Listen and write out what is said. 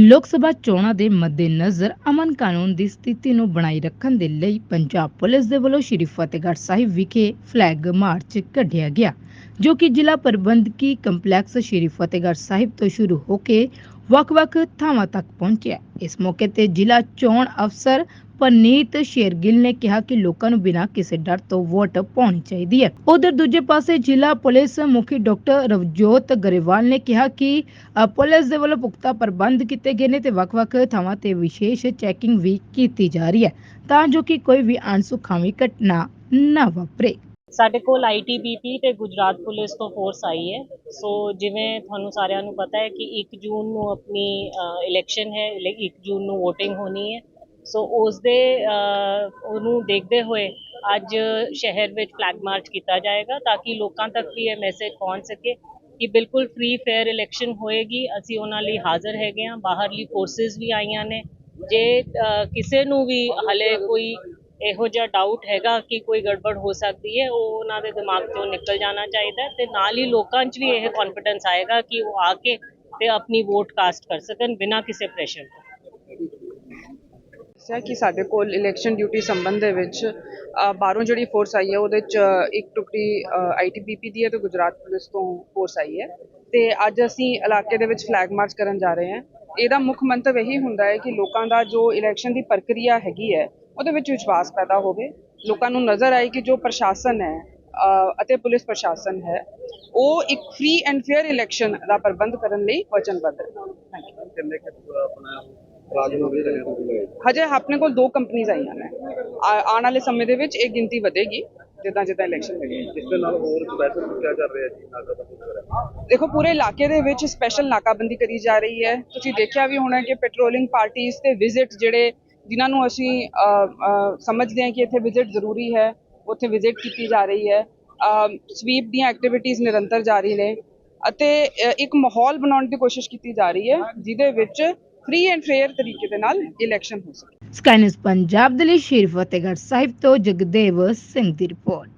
ਲੋਕ ਸਭਾ ਚੋਣਾਂ ਦੇ ਮੱਦੇਨਜ਼ਰ ਅਮਨ ਕਾਨੂੰਨ ਦੀ ਸਥਿਤੀ ਨੂੰ ਬਣਾਈ ਰੱਖਣ ਦੇ ਲਈ ਪੰਜਾਬ ਪੁਲਿਸ ਦੇ ਵੱਲੋਂ ਸ਼੍ਰੀ ਫਤਿਹਗੜ੍ਹ ਸਾਹਿਬ ਵਿਖੇ ਫਲੈਗ ਮਾਰਚ ਕੱਢਿਆ ਗਿਆ, ਜੋ ਕਿ ਜ਼ਿਲ੍ਹਾ ਪ੍ਰਬੰਧਕੀ ਕੰਪਲੈਕਸ ਸ਼੍ਰੀ ਫਤਿਹਗੜ੍ਹ ਸਾਹਿਬ ਤੋਂ ਸ਼ੁਰੂ ਹੋ ਕੇ ਵੱਖ-ਵੱਖ ਥਾਵਾਂ ਤੱਕ ਪਹੁੰਚਿਆ। ਇਸ ਮੌਕੇ ਤੇ ਜ਼ਿਲ੍ਹਾ ਚੋਣ ਅਫਸਰ ਪਰਨੀਤ ਸ਼ੇਰਗਿੱਲ ਨੇ ਕਿਹਾ ਕਿ ਲੋਕਾਂ ਨੂੰ ਬਿਨਾਂ ਕਿਸੇ ਡਰ ਤੋਂ ਵੋਟ ਪਾਉਣੀ ਚਾਹੀਦੀ ਹੈ। ਉਧਰ ਦੂਜੇ ਪਾਸੇ ਜ਼ਿਲ੍ਹਾ ਪੁਲਿਸ ਮੁਖੀ ਡਾਕਟਰ ਰਵਜੋਤ ਗਰੇਵਾਲ ਨੇ ਕਿਹਾ ਕਿ ਪੁਲਿਸ ਦੇ ਵੱਲੋਂ ਪੁਖਤਾ ਪ੍ਰਬੰਧ ਕੀਤੇ ਗਏ ਨੇ ਤੇ ਵੱਖ-ਵੱਖ ਥਾਵਾਂ ਤੇ ਵਿਸ਼ੇਸ਼ ਚੈਕਿੰਗ ਵੀ ਕੀਤੀ ਜਾ ਰਹੀ ਹੈ, ਤਾਂ ਜੋ ਕਿ ਕੋਈ ਵੀ ਅਣਸੁਖਾਵੀ ਘਟਨਾ ਨਾ ਵਾਪਰੇ। ਸਾਡੇ ਕੋਲ ਆਈਟੀਬੀਪੀ ਤੇ ਗੁਜਰਾਤ ਪੁਲਿਸ ਤੋਂ ਫੋਰਸ ਆਈ ਹੈ। ਸੋ ਜਿਵੇਂ ਤੁਹਾਨੂੰ ਸਾਰਿਆਂ ਨੂੰ ਪਤਾ ਹੈ ਕਿ 1 ਜੂਨ ਨੂੰ ਆਪਣੀ ਇਲੈਕਸ਼ਨ ਹੈ 1 ਜੂਨ ਨੂੰ VOTING ਹੋਣੀ ਹੈ। ਸੋ ਉਸ ਦੇ ਉਹਨੂੰ ਦੇਖਦੇ ਹੋਏ ਅੱਜ ਸ਼ਹਿਰ ਵਿੱਚ ਫਲੈਗ ਮਾਰਚ ਕੀਤਾ ਜਾਏਗਾ ਤਾਂ ਕਿ ਲੋਕਾਂ ਤੱਕ ਵੀ ਇਹ ਮੈਸੇਜ ਪਹੁੰਚ ਸਕੇ ਕਿ ਬਿਲਕੁਲ ਫ੍ਰੀ ਫੇਅਰ ਇਲੈਕਸ਼ਨ ਹੋਏਗੀ, ਅਸੀਂ ਉਹਨਾਂ ਲਈ ਹਾਜ਼ਰ ਹੈਗੇ ਹਾਂ, ਬਾਹਰਲੀ ਫੋਰਸਿਸ ਵੀ ਆਈਆਂ ਨੇ। ਜੇ ਕਿਸੇ ਨੂੰ ਵੀ ਹਲੇ ਕੋਈ ਇਹੋ ਜਿਹਾ ਡਾਊਟ ਹੈਗਾ ਕਿ ਕੋਈ ਗੜਬੜ ਹੋ ਸਕਦੀ ਹੈ, ਉਹ ਉਹਨਾਂ ਦੇ ਦਿਮਾਗ ਤੋਂ ਨਿਕਲ ਜਾਣਾ ਚਾਹੀਦਾ ਹੈ ਤੇ ਨਾਲ ਹੀ ਲੋਕਾਂ 'ਚ ਵੀ ਇਹ ਕੌਨਫੀਡੈਂਸ ਆਏਗਾ ਕਿ ਉਹ ਆ ਕੇ ਤੇ ਆਪਣੀ ਵੋਟ ਕਾਸਟ ਕਰ ਸਕਣ ਬਿਨਾਂ ਕਿਸੇ ਪ੍ਰੈਸ਼ਰ ਤੋਂ। ਦੱਸਿਆ ਕਿ ਸਾਡੇ ਕੋਲ ਇਲੈਕਸ਼ਨ ਡਿਊਟੀ ਸੰਬੰਧ ਦੇ ਵਿੱਚ ਅ, ਬਾਹਰੋਂ ਜਿਹੜੀ ਫੋਰਸ ਆਈ ਹੈ ਉਹਦੇ ਚ ਇੱਕ ਟੁਕੜੀ ਆਈਟੀਬੀਪੀ ਦੀ ਹੈ ਤੇ ਗੁਜਰਾਤ ਪੁਲਿਸ ਤੋਂ ਫੋਰਸ ਆਈ ਹੈ। ਤੇ ਅੱਜ ਅਸੀਂ ਇਲਾਕੇ ਦੇ ਵਿੱਚ ਫਲੈਗ ਮਾਰਚ ਕਰਨ ਜਾ ਰਹੇ ਹਾਂ। ਇਹਦਾ ਮੁੱਖ ਮੰਤਵ ਇਹੀ ਹੁੰਦਾ ਹੈ ਕਿ ਲੋਕਾਂ ਦਾ ਜੋ ਇਲੈਕਸ਼ਨ ਦੀ ਪ੍ਰਕਿਰਿਆ ਹੈਗੀ ਹੈ ਉਹਦੇ ਵਿੱਚ ਵਿਸ਼ਵਾਸ ਪੈਦਾ ਹੋਵੇ। ਲੋਕਾਂ ਨੂੰ ਨਜ਼ਰ ਆਏ ਕਿ ਜੋ ਪ੍ਰਸ਼ਾਸਨ ਹੈ ਅਤੇ ਪੁਲਿਸ ਪ੍ਰਸ਼ਾਸਨ ਹੈ ਉਹ ਇੱਕ ਫ੍ਰੀ ਐਂਡ ਫੇਅਰ ਇਲੈਕਸ਼ਨ ਦਾ ਪ੍ਰਬੰਧ ਕਰਨ ਲਈ ਵਚਨਬੱਧ ਹੈ Thank you. ਹਜੇ ਆਪਣੇ ਕੋਲ ਦੋ ਕੰਪਨੀਆਂ ਆਈਆਂ ਨੇ। ਆਉਣ ਵਾਲੇ ਸਮੇਂ ਦੇ ਵਿੱਚ ਇਹ ਗਿਣਤੀ ਵਧੇਗੀ ਜਿੱਦਾਂ ਜਿੱਦਾਂ ਇਲੈਕਸ਼ਨ ਹੋਏਗੀ ਇਸ ਦੇ ਨਾਲ ਹੋਰ ਸਪੈਸ਼ਲ ਕੀ ਕਰ ਰਿਹਾ ਜੀ ਨਾਕਾਬੰਦੀ ਦੇਖੋ ਪੂਰੇ ਇਲਾਕੇ ਦੇ ਵਿੱਚ ਸਪੈਸ਼ਲ ਨਾਕਾਬੰਦੀ ਕਰੀ ਜਾ ਰਹੀ ਹੈ। ਤੁਸੀਂ ਦੇਖਿਆ ਵੀ ਹੋਣਾ ਕਿ ਪੈਟਰੋਲਿੰਗ ਪਾਰਟੀਆਂ ਤੇ ਵਿਜ਼ਿਟ ਜਿਹੜੇ ਜਿਨ੍ਹਾਂ ਨੂੰ ਅਸੀਂ ਸਮਝਦੇ ਹਾਂ ਕਿ ਇੱਥੇ ਵਿਜ਼ਿਟ ਜ਼ਰੂਰੀ ਹੈ ਉੱਥੇ ਵਿਜ਼ਿਟ ਕੀਤੀ ਜਾ ਰਹੀ ਹੈ। ਸਵੀਪ ਦੀਆਂ ਐਕਟੀਵਿਟੀਜ਼ ਨਿਰੰਤਰ ਜਾਰੀ ਨੇ ਅਤੇ ਇੱਕ ਮਾਹੌਲ ਬਣਾਉਣ ਦੀ ਕੋਸ਼ਿਸ਼ ਕੀਤੀ ਜਾ ਰਹੀ ਹੈ ਜਿਹਦੇ ਵਿੱਚ ਫ੍ਰੀ ਐਂਡ ਫੇਅਰ ਤਰੀਕੇ ਦੇ ਨਾਲ ਇਲੈਕਸ਼ਨ ਹੋ ਸਕੇ। ਸਕਾਈਨਸ ਪੰਜਾਬ ਦੇ ਲਈ ਸ਼੍ਰੀ ਫਤਿਹਗੜ੍ਹ ਸਾਹਿਬ ਤੋਂ ਜਗਦੇਵ ਸਿੰਘ ਦੀ ਰਿਪੋਰਟ